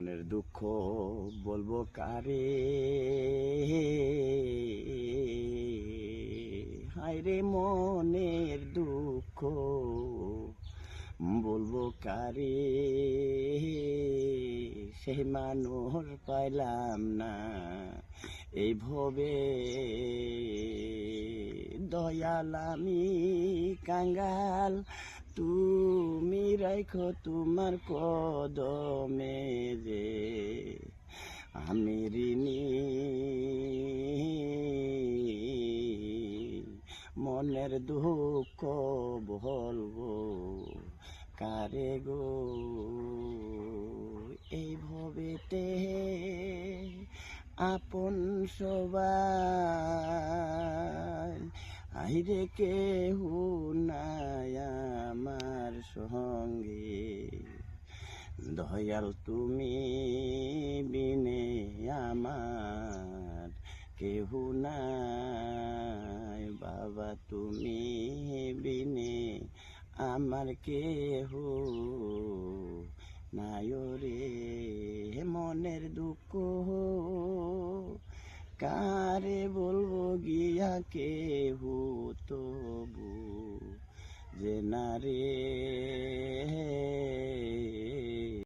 মনের দুঃখ বলব কারে? হায়রে মনের দুঃখ বলব কারে? সে মানুষ পাইলাম না, এই ভবে দয়াল আমি কাঙ্গাল। তুমি রাখো তোমার কদমে রে আমি ঋণী। মনের দুঃখ বলব কারে গো? এই ভবেতে আপন সবাই আইরে কেহু নাই আমার সঙ্গে। দয়াল তুমি বিনে আমার কেহু নাই। বাবা তুমি বিনে আমার কেহু নাই। রে মনের দুঃখ কারে বলব গিয়া কেহু তবু যে না রে